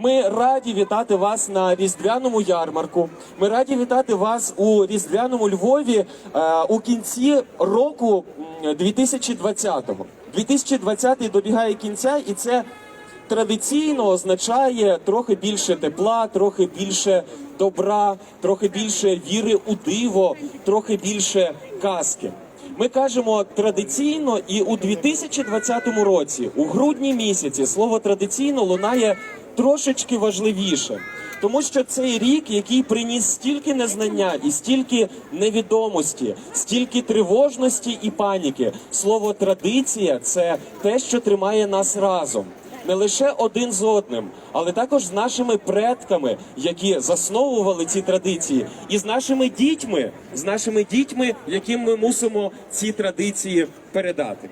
Ми раді вітати вас на різдвяному ярмарку. Ми раді вітати вас у різдвяному Львові е, у кінці року м, 2020-го. 2020 добігає кінця, і це традиційно означає трохи більше тепла, трохи більше добра, трохи більше віри у диво, трохи більше казки. Ми кажемо традиційно, і у 2020 році, у грудні місяці, слово традиційно лунає трошечки важливіше, тому що цей рік, який приніс стільки незнання і стільки невідомості, стільки тривожності і паніки. Слово традиція це те, що тримає нас разом. Не лише один з одним, але також з нашими предками, які засновували ці традиції, і з нашими дітьми, з нашими дітьми, яким ми мусимо ці традиції передати.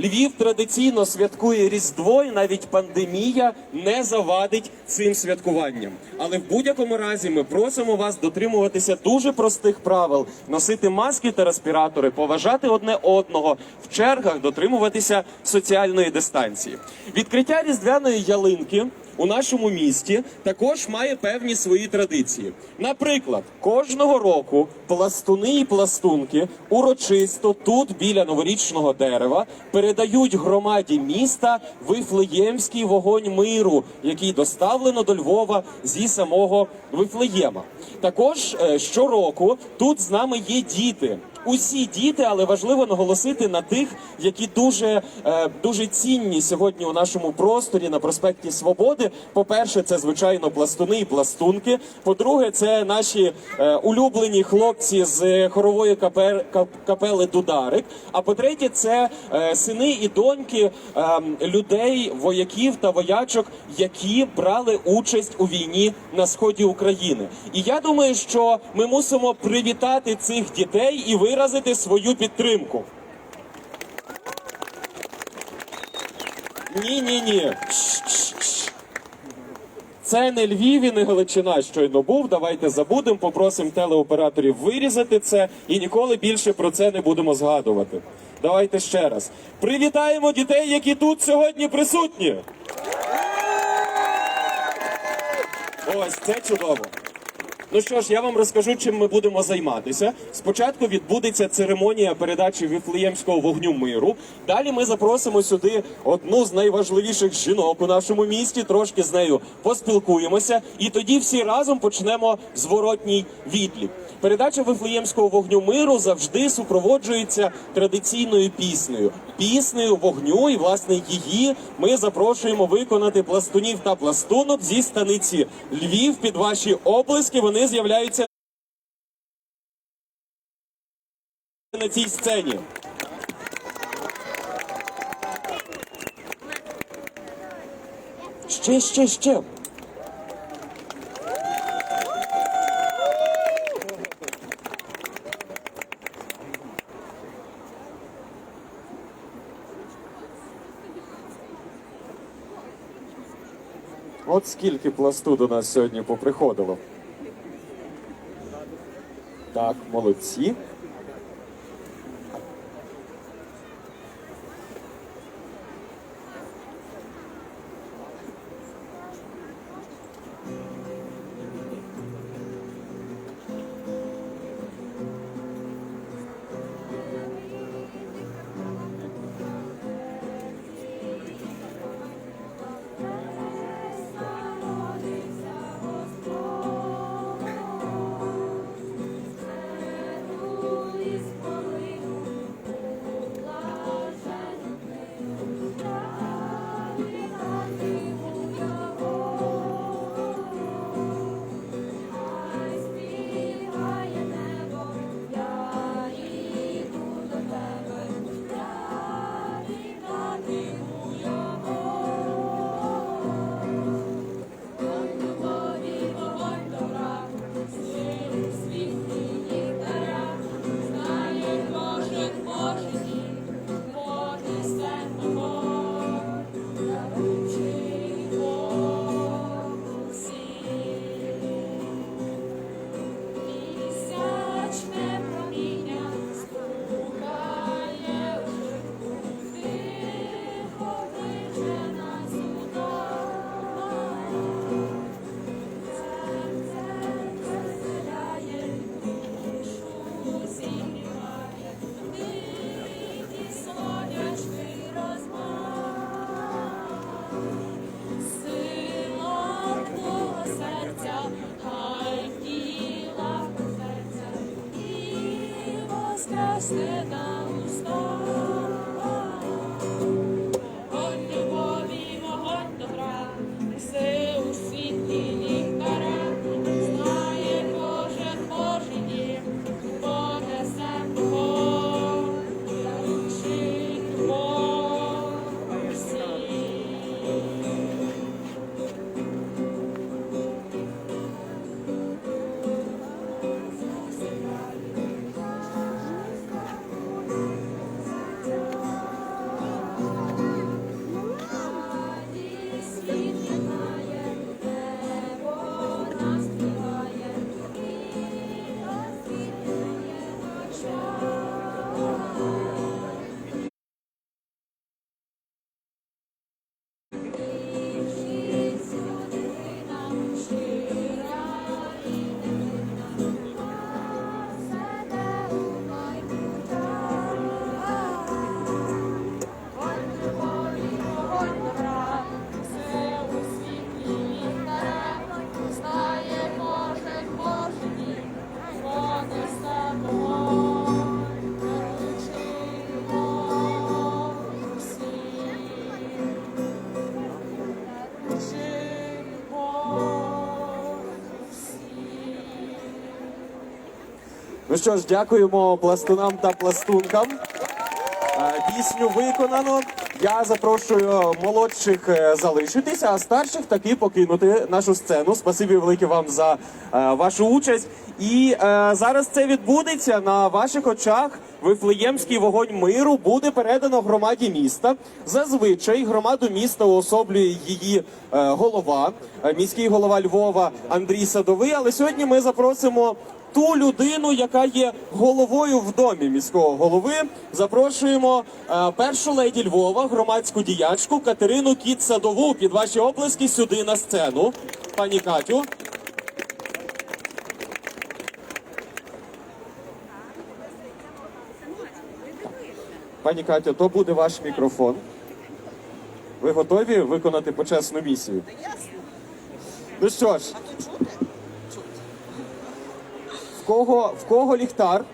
Львів традиційно святкує Різдво, і навіть пандемія не завадить цим святкуванням. Але в будь-якому разі ми просимо вас дотримуватися дуже простих правил: носити маски та респіратори, поважати одне одного в чергах, дотримуватися соціальної дистанції. Відкриття різдвяної ялинки у нашому місті також має певні свої традиції. Наприклад, кожного року пластуни і пластунки урочисто тут біля новорічного дерева передають громаді міста вифлеємський вогонь миру, який доставлено до Львова зі самого Вифлеєма. Також е, щороку тут з нами є діти. Усі діти, але важливо наголосити на тих, які дуже, е, дуже цінні сьогодні у нашому просторі на проспекті Свободи. По-перше, це звичайно пластуни і пластунки. По-друге, це наші е, улюблені хлопці з хорової капели Дударик. А по-третє, це е, сини і доньки е, людей, вояків та воячок, які брали участь у війні на сході України. І я думаю, що ми мусимо привітати цих дітей і виразити свою підтримку. Ні, ні, ні. Це не Львів і не Галичина щойно був. Давайте забудемо, попросимо телеоператорів вирізати це і ніколи більше про це не будемо згадувати. Давайте ще раз. Привітаємо дітей, які тут сьогодні присутні. Ось це чудово. Ну що ж, я вам розкажу, чим ми будемо займатися. Спочатку відбудеться церемонія передачі віфлеємського вогню миру. Далі ми запросимо сюди одну з найважливіших жінок у нашому місті. Трошки з нею поспілкуємося, і тоді всі разом почнемо зворотній відлік. Передача вифлеємського вогню миру завжди супроводжується традиційною піснею. Піснею вогню, і власне її ми запрошуємо виконати пластунів та пластунок зі станиці Львів під ваші оплески. Вони з'являються на цій сцені. Ще, ще, ще. От скільки пласту до нас сьогодні поприходило. Так, молодці. На Ну що ж, дякуємо пластунам та пластункам. Е, Пісню виконано. Я запрошую молодших е, залишитися, а старших таки покинути нашу сцену. Спасибі велике вам за е, вашу участь. І зараз це відбудеться на ваших очах. Вифлеємський вогонь миру буде передано громаді міста. Зазвичай громаду міста уособлює її голова, міський голова Львова Андрій Садовий. Але сьогодні ми запросимо ту людину, яка є головою в домі міського голови. Запрошуємо е, першу леді Львова, громадську діячку Катерину Кіт Садову під ваші оплески сюди на сцену. Пані Катю. Пані Катю, то буде ваш мікрофон. Ви готові виконати почесну місію? Ну що ж, кого, в кого ліхтар?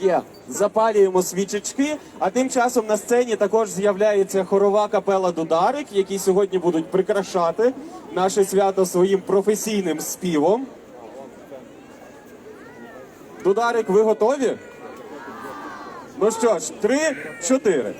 Є. Запалюємо свічечки, а тим часом на сцені також з'являється хорова капела Дударик, які сьогодні будуть прикрашати наше свято своїм професійним співом. Дударик, ви готові? Ну що ж, три, чотири.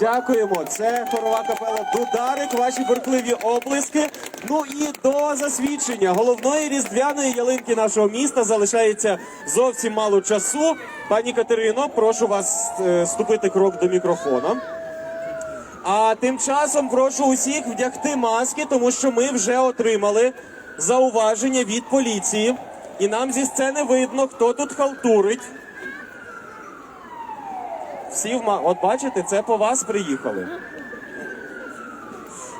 Дякуємо. Це хорова капела Дударик. Ваші буркливі оплески. Ну і до засвідчення головної різдвяної ялинки нашого міста залишається зовсім мало часу. Пані Катерино, прошу вас е, ступити крок до мікрофона. А тим часом прошу усіх вдягти маски, тому що ми вже отримали зауваження від поліції, і нам зі сцени видно, хто тут халтурить. Всі. От бачите, це по вас приїхали.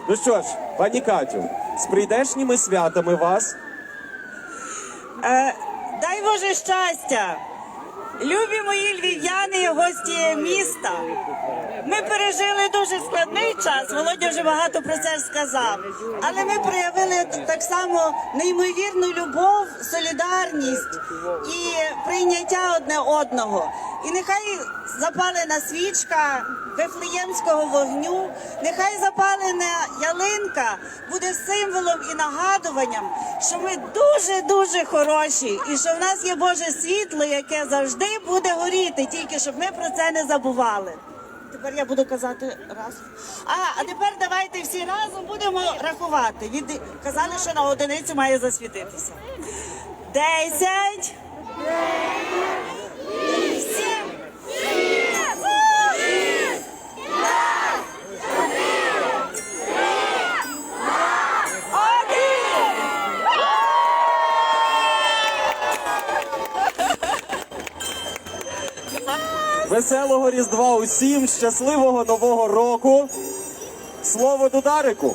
Ну що ж, пані Катю, з прийдешніми святами вас. Е, дай Боже щастя! Любі мої львів'яни і гості міста. Ми пережили дуже складний час. Володя вже багато про це сказав. Але ми проявили так само неймовірну любов, солідарність і прийняття одне одного. І нехай запалена свічка Вифлеємського вогню, нехай запалена ялинка буде символом і нагадуванням, що ми дуже дуже хороші, і що в нас є Боже світло, яке завжди буде горіти, тільки щоб ми про це не забували. Тепер я буду казати раз. А, а тепер давайте всі разом будемо рахувати. Від казали, що на одиницю має засвітитися. Десять. Веселого Різдва усім, щасливого нового року. Слово Дударику.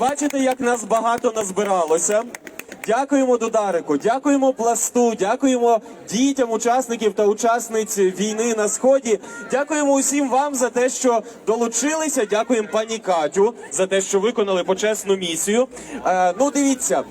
Бачите, як нас багато назбиралося. Дякуємо Дударику, дякуємо пласту, дякуємо дітям учасників та учасниць війни на сході. Дякуємо усім вам за те, що долучилися. Дякуємо пані Катю за те, що виконали почесну місію. Е, ну, дивіться,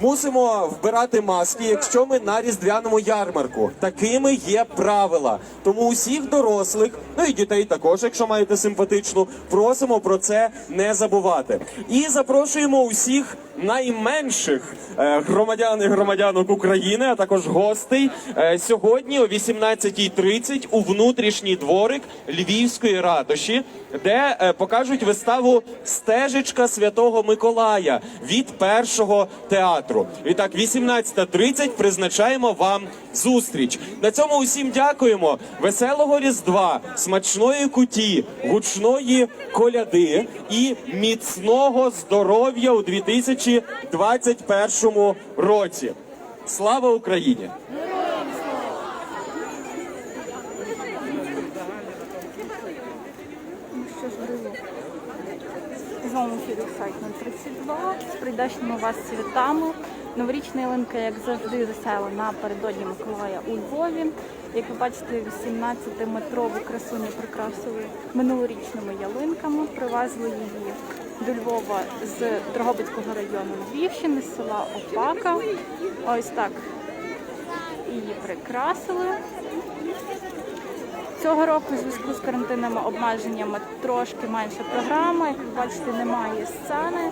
мусимо вбирати маски, якщо ми на різдвяному ярмарку. Такими є правила. Тому усіх дорослих, ну і дітей також, якщо маєте симпатичну, просимо про це не забувати. І запрошуємо усіх найменших е, громадян і громадянок України, а також гостей е, сьогодні о 18.30 у внутрішній дворик Львівської ратуші, де е, покажуть виставу Стежечка Святого Миколая від першого театру. І так, 18.30 призначаємо вам зустріч. На цьому усім дякуємо. Веселого Різдва, смачної куті, гучної коляди і міцного здоров'я у 2021 році. Слава Україні! Що ж було? З вами ефіру сайт 032. З вас святами. Новорічна ялинка, як завжди, весела напередодні Миколая у Львові. Як ви бачите, 18-метрову красуню прикрасили минулорічними ялинками. Привезли її до Львова з Дрогобицького району Львівщини, з села Опака. Ось так її прикрасили. Цього року у зв'язку з карантинними обмеженнями трошки менша програма. Як ви бачите, немає сцени.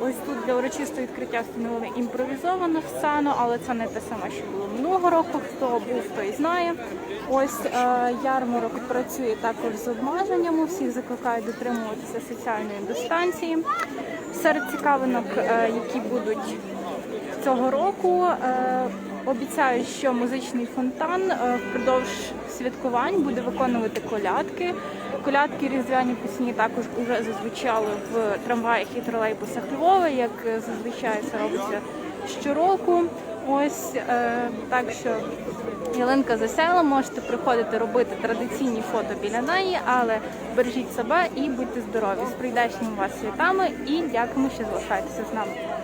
Ось тут для урочистого відкриття встановили імпровізовану сцену, але це не те саме, що було минулого року. Хто був, той знає. Ось е, ярмарок працює також з обмеженнями. Всіх закликають дотримуватися соціальної дистанції. Серед цікавинок, е, які будуть цього року. Е, обіцяють, що музичний фонтан е, впродовж святкувань буде виконувати колядки. Колядки різдвяні пісні також уже зазвучали в трамваях і тролейбусах Львова, як е, зазвичай це робиться щороку. Ось е, так що ялинка засяяла, можете приходити робити традиційні фото біля неї, але бережіть себе і будьте здорові. З прийдешніми вас святами і дякуємо, що залишаєтеся з нами.